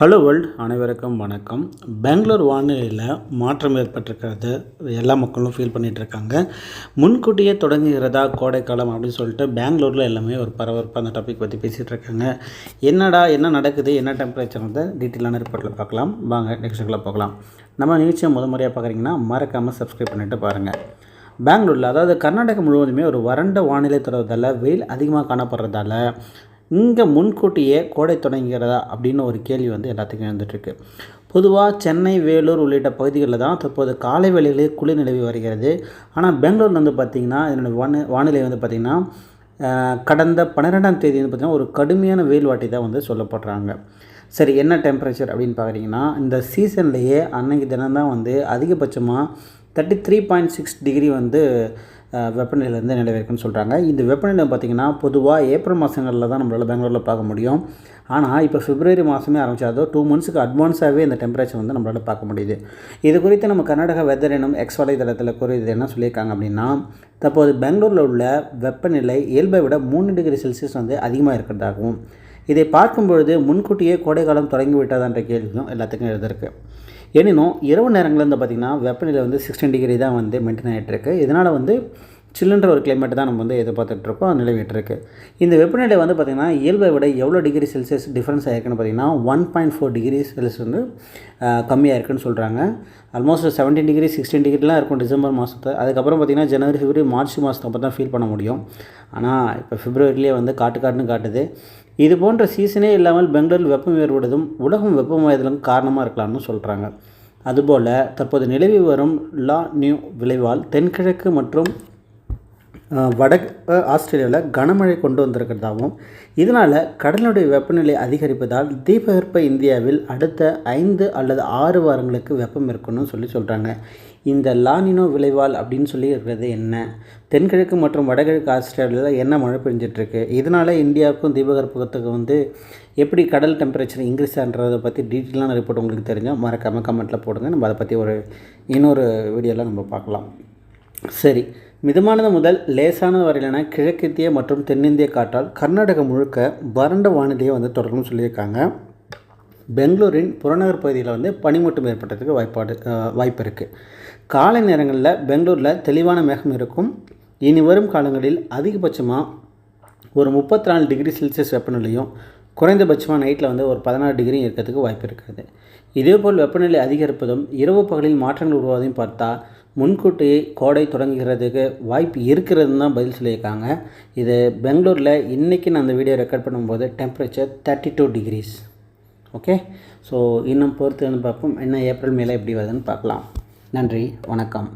Hello world அனைவருக்கும் வணக்கம். பெங்களூர் வானிலையில் மாற்றம் ஏற்பட்டிருக்கிறது. எல்லா மக்களும் ஃபீல் பண்ணிகிட்ருக்காங்க முன்கூட்டியே தொடங்குகிறதா கோடைக்காலம் அப்படின்னு சொல்லிட்டு பெங்களூரில் எல்லாமே ஒரு பரபரப்பாக அந்த டாபிக் பற்றி பேசிகிட்டு இருக்காங்க என்னடா என்ன நடக்குது என்ன டெம்பரேச்சர் வந்து? டீட்டெயிலான ரிப்போர்ட்டில் பார்க்கலாம். வாங்க நெக்ஸ்ட்டுக்குள்ளே போகலாம். நம்ம நிகழ்ச்சியை முத முறையாக பார்க்குறீங்கன்னா மறக்காமல் சப்ஸ்கிரைப் பண்ணிவிட்டு பாருங்கள் பெங்களூரில் அதாவது கர்நாடகம் முழுவதுமே ஒரு வறண்ட வானிலை தொடர்வதால் வெயில் அதிகமாக காணப்படுறதால இங்கே முன்கூட்டியே கோடை தொடங்குகிறதா அப்படின்னு ஒரு கேள்வி வந்து எல்லாத்துக்கும் இருந்துகிட்ருக்கு பொதுவாக சென்னை வேலூர் உள்ளிட்ட பகுதிகளில் தான் தற்போது காலை வேளையிலே குளிர் நிலவி வருகிறது. ஆனால் பெங்களூரில் வந்து பார்த்திங்கன்னா இதனுடைய வான வானிலை வந்து பார்த்திங்கன்னா கடந்த பன்னிரெண்டாம் தேதி வந்து பார்த்திங்கன்னா ஒரு கடுமையான வெயில் வாட்டி தான் வந்து சொல்லப்படுறாங்க. சரி என்ன டெம்பரேச்சர் அப்படின்னு பார்க்குறீங்கன்னா இந்த சீசன்லேயே அன்னைக்கு தினம் தான் வந்து அதிகபட்சமாக thirty three point six degree வந்து வெப்பநிலையிலேருந்து நிலவிருக்குன்னு சொல்கிறாங்க இந்த வெப்பநிலை பார்த்திங்கன்னா பொதுவாக ஏப்ரல் மாதங்களில் தான் நம்மளால் பெங்களூரில் பார்க்க முடியும். ஆனால் இப்போ பிப்ரவரி மாதமே ஆரம்பித்தாதோ டூ மந்த்ஸுக்கு அட்வான்ஸாகவே இந்த டெம்பரேச்சர் வந்து நம்மளால் பார்க்க முடியுது. இது குறித்து நம்ம கர்நாடக வெதர் எனும் எக்ஸ் வலைதளத்தில் கூறியது என்ன சொல்லியிருக்காங்க அப்படின்னா தற்போது பெங்களூரில் உள்ள வெப்பநிலை இயல்பை விட மூணு டிகிரி செல்சியஸ் வந்து அதிகமாக இருக்கிறதாகவும் இதை பார்க்கும் பொழுது முன்கூட்டியே கோடைக்காலம் தொடங்கிவிட்டதான்ற கேள்வியும் எல்லாத்துக்கும் எழுதிருக்கு எனினும் இரவு நேரங்களில் வந்து பார்த்திங்கன்னா வெப்பநிலை வந்து சிக்ஸ்டீன் டிகிரி தான் வந்து மெயின்டைன் ஆகிட்டுருக்கு இதனால் வந்து சில்லுன்ற ஒரு கிளைமேட் தான் நம்ம வந்து எதிர்பார்த்துட்ருக்கோம் நிலவிட்டுருக்கு இந்த வெப்பநிலை வந்து பார்த்திங்கன்னா இயல்பை விட எவ்வளோ டிகிரி செல்சியஸ் டிஃப்ரென்ஸ் ஆயிருக்குன்னு பார்த்திங்கன்னா one point four degree Celsius வந்து கம்மியாக இருக்குன்னு சொல்கிறாங்க ஆல்மோஸ்ட் செவன்டீன் டிகிரி சிக்ஸ்டீன் டிகிரிலாம் இருக்கும் டிசம்பர் மாதத்தை அதுக்கப்புறம் பார்த்திங்கன்னா ஜனவரி ஃபிப்ரவரி மார்ச் மாதத்தை அப்போ தான் ஃபீல் பண்ண முடியும். ஆனால் இப்போ ஃபிப்ரவரிலேயே வந்து காட்டு காட்டுன்னு காட்டுது. இது போன்ற சீசனே இல்லாமல் பெங்களூரில் வெப்பம் ஏற்படுவதும் உலகம் வெப்பமயதலும் காரணமாக இருக்கலாம்னு சொல்கிறாங்க அதுபோல் தற்போது நிலவி வரும் லா நியூ விளைவால் தென்கிழக்கு மற்றும் வட ஆஸ்திரேலியாவில் கனமழை கொண்டு வந்திருக்கிறதாகவும் இதனால் கடலுடைய வெப்பநிலை அதிகரிப்பதால் தீபகற்ப இந்தியாவில் அடுத்த ஐந்து அல்லது ஆறு வாரங்களுக்கு வெப்பம் இருக்கணும்னு சொல்லி சொல்கிறாங்க இந்த லானினோ விளைவால் அப்படின்னு சொல்லி இருக்கிறது என்ன? தென்கிழக்கு மற்றும் வடகிழக்கு ஆஸ்திரேலியாவில் என்ன மழை பெஞ்சிட்ருக்கு? இதனால் இந்தியாவுக்கும் தீபகற்பத்துக்கும் வந்து எப்படி கடல் டெம்பரேச்சர் இன்க்ரீஸ் ஆகிறத பற்றி டீட்டெயிலான ரிப்போர்ட் உங்களுக்கு தெரிஞ்சால் மறக்காமல் கமெண்ட்டில் போடுங்க. நம்ம அதை பற்றி ஒரு இன்னொரு வீடியோவில் நம்ம பார்க்கலாம். சரி. மிதமானது முதல் லேசானது வரையிலான கிழக்கித்திய மற்றும் தென்னிந்திய காற்றால் கர்நாடகம் முழுக்க வறண்ட வானிலையை வந்து தொடரும்னு சொல்லியிருக்காங்க. பெங்களூரின் புறநகர் பகுதியில் வந்து பனிமூட்டம் ஏற்பட்டதுக்கு வாய்ப்பாடு வாய்ப்பு இருக்குது காலை நேரங்களில் பெங்களூரில் தெளிவான மேகம் இருக்கும். இனி வரும் காலங்களில் அதிகபட்சமாக ஒரு முப்பத்தி நாலு டிகிரி செல்சியஸ் வெப்பநிலையும் குறைந்தபட்சமாக நைட்டில் வந்து ஒரு பதினாறு டிகிரி இருக்கிறதுக்கு வாய்ப்பு இருக்கிறது இதேபோல் வெப்பநிலை அதிகரிப்பதும் இரவு பகலில் மாற்றங்கள் உருவாவதையும் பார்த்தா முன்கூட்டியே கோடை தொடங்குகிறதுக்கு வாய்ப்பு இருக்கிறதுன்னு தான் பதில் சொல்லியிருக்காங்க. இது பெங்களூரில் இன்றைக்கி நான் அந்த வீடியோ ரெக்கார்ட் பண்ணும்போது temperature thirty two degrees okay so இன்னும் பொறுத்து வந்து பார்ப்போம். என்ன ஏப்ரல் மேலே எப்படி வருதுன்னு பார்க்கலாம். நன்றி. வணக்கம்.